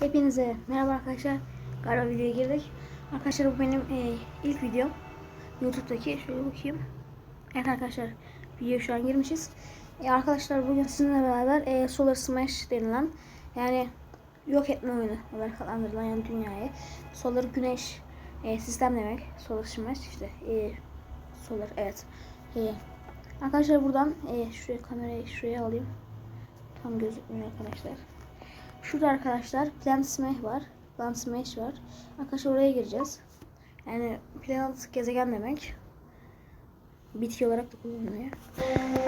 Hepinize merhaba arkadaşlar. Galiba videoya girdik. Arkadaşlar bu benim e, ilk videom. YouTube'daki şöyle bakayım. Evet arkadaşlar videoya şu an girmişiz. E, arkadaşlar bugün sizinle beraber e, Solar Smash denilen yani yok etme oyunu olarak adlandırılan yani dünyayı. Solar güneş e, sistem demek. Solar Smash işte e, Solar evet. E, arkadaşlar buradan e, şuraya kamerayı şuraya alayım. Tam gözükmüyor arkadaşlar. Şurada arkadaşlar Plant Smash var. Plant Smash var. Arkadaşlar oraya gireceğiz. Yani planet gezegen demek. Bitki olarak da kullanılıyor.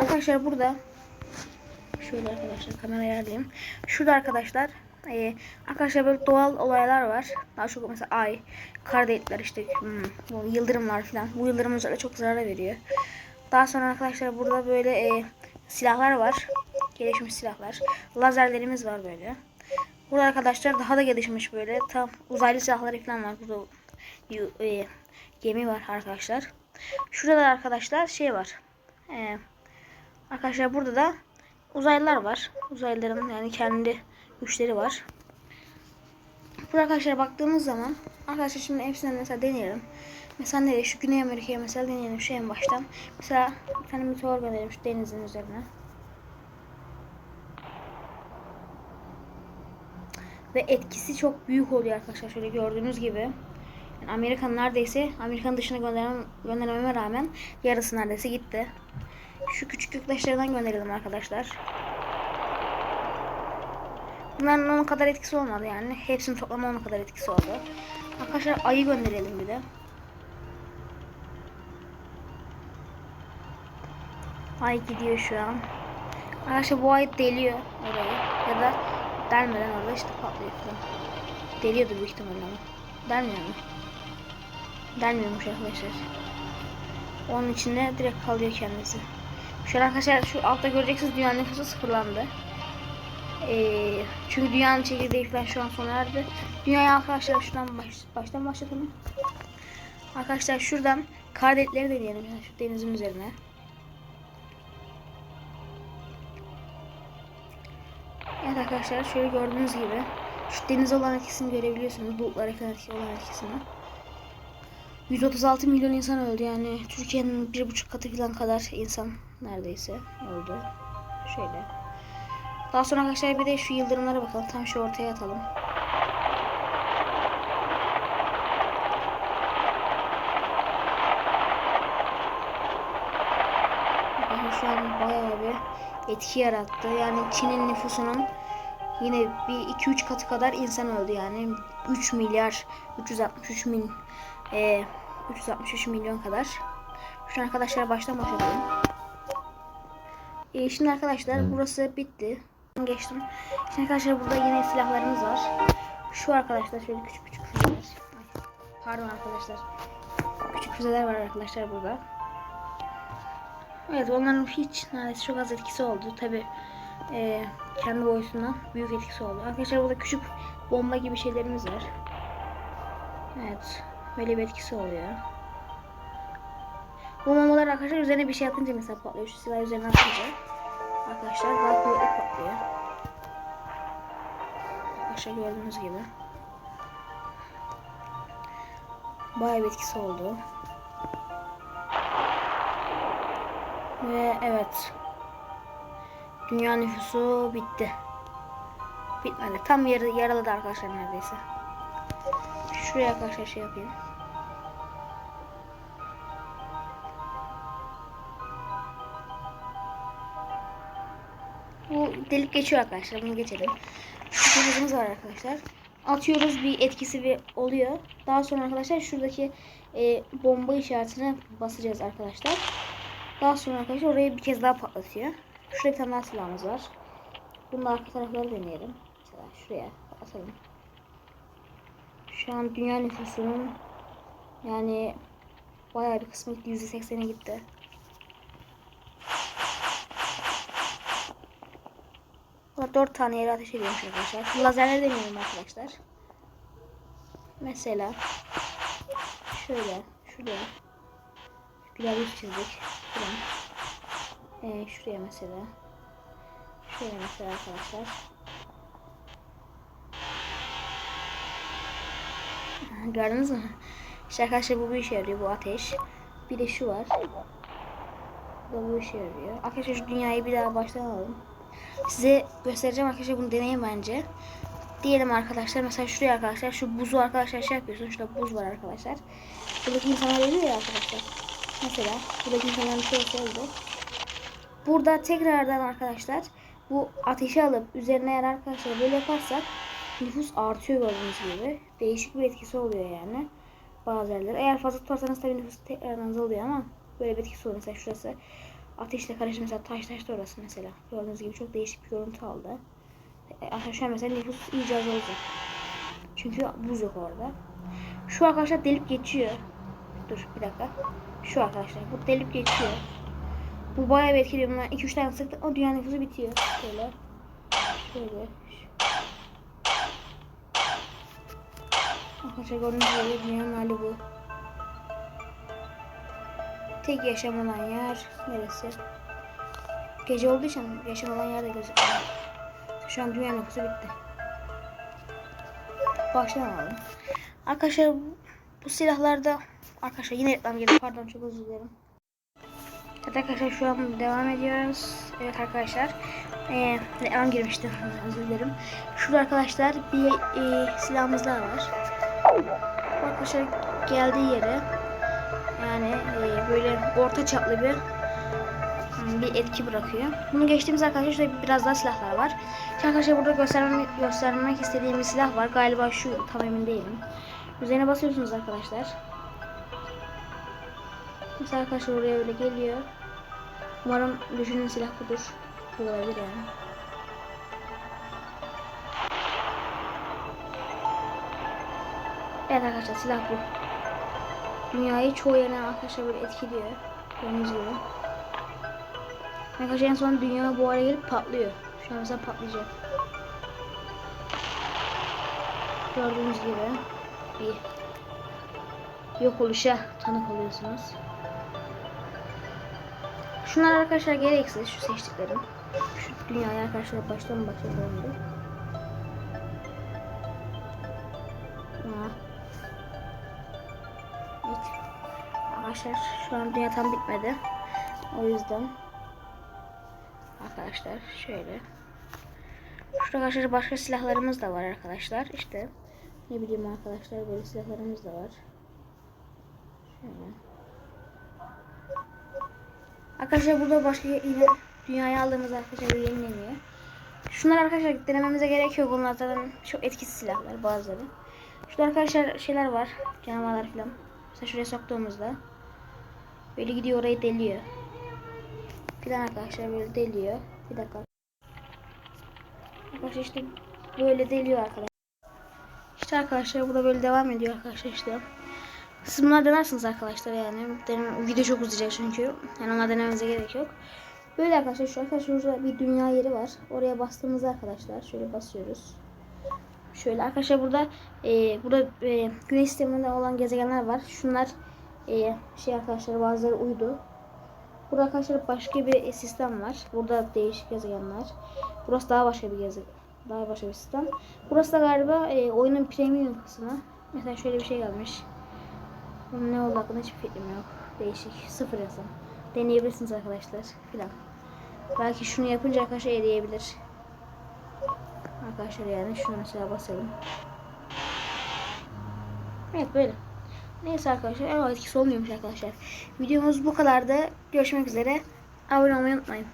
Arkadaşlar burada şöyle arkadaşlar kamera ayarlayayım. Şurada arkadaşlar e, arkadaşlar böyle doğal olaylar var. Daha çok mesela ay, kar delikler işte hmm, yıldırımlar falan. Bu yıldırım özellikle çok zarar veriyor. Daha sonra arkadaşlar burada böyle e, silahlar var. Gelişmiş silahlar. Lazerlerimiz var böyle. Burada arkadaşlar daha da gelişmiş böyle. Tam uzaylı silahları falan var. Burada e, gemi var arkadaşlar. Şurada da arkadaşlar şey var. E, arkadaşlar burada da uzaylılar var. Uzaylıların yani kendi güçleri var. Burada arkadaşlar baktığımız zaman arkadaşlar şimdi hepsinden mesela deneyelim. Mesela nereye? Şu Güney Amerika'ya mesela deneyelim şu en baştan. Mesela bir tane meteor gönderelim şu denizin üzerine. Ve etkisi çok büyük oluyor arkadaşlar. Şöyle gördüğünüz gibi. Yani Amerikan neredeyse Amerikan dışına göndermem, göndermeme rağmen yarısı neredeyse gitti. Şu küçük göktaşlardan gönderelim arkadaşlar. Bunların onun kadar etkisi olmadı yani. Hepsinin toplama onun kadar etkisi oldu. Arkadaşlar ayı gönderelim bir de. Ay gidiyor şu an. Arkadaşlar bu ay deliyor orayı. Ya da delmeden orada işte patlıyor falan. Deliyordu büyük ihtimalle ama. Delmiyor mu? Delmiyormuş arkadaşlar. Onun içinde direkt kalıyor kendisi. Şöyle arkadaşlar şu altta göreceksiniz dünyanın nüfusu sıfırlandı. Ee, çünkü dünyanın çekirdeği falan şu an sona erdi. Dünyayı arkadaşlar şuradan baş, baştan başlatalım. Arkadaşlar şuradan kar delikleri deneyelim yani şu denizin üzerine. Evet arkadaşlar şöyle gördüğünüz gibi şu deniz olan etkisini görebiliyorsunuz. Bulutlara falan etki olan etkisini. 136 milyon insan öldü yani Türkiye'nin bir buçuk katı falan kadar insan neredeyse öldü. Şöyle. Daha sonra arkadaşlar bir de şu yıldırımlara bakalım. Tam şu ortaya atalım. Bakın şu an bayağı bir etki yarattı. Yani Çin'in nüfusunun yine bir 2-3 katı kadar insan öldü yani. 3 milyar 363 bin e, 363 milyon kadar. Şu an arkadaşlar baştan başlayalım. E, şimdi arkadaşlar burası bitti. Geçtim. Şimdi arkadaşlar burada yine silahlarımız var. Şu arkadaşlar şöyle küçük küçük füzeler. Pardon arkadaşlar. Küçük füzeler var arkadaşlar burada. Evet onların hiç neredeyse çok az etkisi oldu. Tabi e, kendi boyutundan büyük etkisi oldu. Arkadaşlar burada küçük bomba gibi şeylerimiz var. Evet. Böyle bir etkisi oluyor. Bu bombalar arkadaşlar üzerine bir şey atınca mesela patlıyor. Şu silah üzerine atınca arkadaşlar daha kuvvetli patlıyor. Arkadaşlar gördüğünüz gibi. Bayağı bir etkisi oldu. Ve evet. Dünya nüfusu bitti. Bitmedi. Tam yarı, yaraladı arkadaşlar neredeyse. Şuraya arkadaşlar şey yapayım. Bu delik geçiyor arkadaşlar. Bunu geçelim. Şu denizimiz var arkadaşlar. Atıyoruz bir etkisi bir oluyor. Daha sonra arkadaşlar şuradaki e, bomba işaretine basacağız arkadaşlar. Daha sonra arkadaşlar orayı bir kez daha patlatıyor. Şurada bir silahımız var. Bunu da arka tarafları deneyelim. Mesela şuraya atalım. Şu an dünya nüfusunun yani bayağı bir kısmı gitti. %80'e gitti. Burada 4 tane yere ateş ediyormuş arkadaşlar. Lazerleri deneyelim arkadaşlar. Mesela şöyle şuraya güzel bir çizdik. Şuradan. Ee, şuraya mesela. Şuraya mesela arkadaşlar. Gördünüz mü? İşte arkadaşlar bu bir işe yarıyor bu ateş. Bir de şu var. Bu bu işe yarıyor. Arkadaşlar şu dünyayı bir daha baştan alalım. Size göstereceğim arkadaşlar bunu deneyin bence. Diyelim arkadaşlar mesela şuraya arkadaşlar şu buzu arkadaşlar şey yapıyorsun. Şurada buz var arkadaşlar. Buradaki insanlar ölüyor ya arkadaşlar. Mesela buradaki insanların şey olsaydı. Burada tekrardan arkadaşlar bu ateşi alıp üzerine eğer arkadaşlar böyle yaparsak nüfus artıyor gördüğünüz gibi. Değişik bir etkisi oluyor yani. Bazı yerlere. Eğer fazla tutarsanız tabii nüfus tekrardan azalıyor ama böyle bir etkisi oluyor. Mesela şurası ateşle karıştı mesela taş taş da orası mesela. Gördüğünüz gibi çok değişik bir görüntü aldı. E, Arkadaşlar mesela nüfus iyice azalacak. Çünkü buz yok orada. Şu arkadaşlar delip geçiyor. Dur bir dakika. Şu arkadaşlar bu delip geçiyor. Bu bayağı bir etkiliyor. Bunlar 2-3 tane sıktı. O dünya nüfusu bitiyor. Şöyle. Şöyle. Arkadaşlar gördüğünüz gibi dünyanın hali bu. Tek yaşam olan yer neresi? Gece olduğu için yaşam olan yer de gözükmüyor. Şu an dünya nüfusu bitti. Baştan alalım. Arkadaşlar bu silahlarda arkadaşlar yine reklam geldi. Pardon çok özür dilerim. Evet arkadaşlar şu an devam ediyoruz. Evet arkadaşlar. Ee, reklam girmişti. Özür dilerim. Şurada arkadaşlar bir e, silahımız daha var. Arkadaşlar geldiği yere yani e, böyle orta çaplı bir hmm, bir etki bırakıyor. Bunu geçtiğimiz arkadaşlar şurada biraz daha silahlar var. Şimdi arkadaşlar burada göstermek, göstermek istediğim bir silah var. Galiba şu tam emin değilim. Üzerine basıyorsunuz arkadaşlar. Mesela arkadaşlar oraya öyle geliyor. Umarım düşünün silah budur. Bu olabilir yani. Evet arkadaşlar silah bu. Dünyayı çoğu yerine arkadaşlar böyle etkiliyor. Gördüğünüz gibi. Arkadaşlar en son dünya bu hale gelip patlıyor. Şu an mesela patlayacak. Gördüğünüz gibi bir yok oluşa tanık oluyorsunuz. Şunlar arkadaşlar gereksiz şu seçtiklerim. Şu dünyaya arkadaşlar baştan başlayalım. bir. Aa. Evet. Arkadaşlar şu an dünya tam bitmedi. O yüzden arkadaşlar şöyle. Şurada arkadaşlar başka silahlarımız da var arkadaşlar. İşte ne bileyim arkadaşlar böyle silahlarımız da var. Şöyle. Arkadaşlar burada başka yine dünyaya aldığımız arkadaşlar yenileniyor. Şunlar arkadaşlar denememize gerek yok. Onlar zaten çok etkisiz silahlar bazıları. Şurada arkadaşlar şeyler var. Canavarlar falan. Mesela şuraya soktuğumuzda böyle gidiyor orayı deliyor. Filan arkadaşlar böyle deliyor. Bir dakika. Arkadaşlar işte böyle deliyor arkadaşlar. İşte arkadaşlar bu da böyle devam ediyor arkadaşlar işte. Siz bunlar denersiniz arkadaşlar yani. Deneme, video çok uzayacak çünkü. Yani onlar denememize gerek yok. Böyle arkadaşlar şu arkadaşlar şurada bir dünya yeri var. Oraya bastığımızda arkadaşlar şöyle basıyoruz. Şöyle arkadaşlar burada e, burada e, güneş sisteminde olan gezegenler var. Şunlar e, şey arkadaşlar bazıları uydu. Burada arkadaşlar başka bir sistem var. Burada değişik gezegenler. Burası daha başka bir gezegen. Daha başka bir sistem. Burası da galiba e, oyunun premium kısmı. Mesela şöyle bir şey gelmiş. Bunun ne oldu hakkında hiçbir fikrim yok. Değişik. Sıfır yazım. Deneyebilirsiniz arkadaşlar. Filan. Belki şunu yapınca arkadaşlar eriyebilir. Arkadaşlar yani şunu mesela basalım. Evet böyle. Neyse arkadaşlar. Evet etkisi olmuyormuş arkadaşlar. Videomuz bu kadardı. Görüşmek üzere. Abone olmayı unutmayın.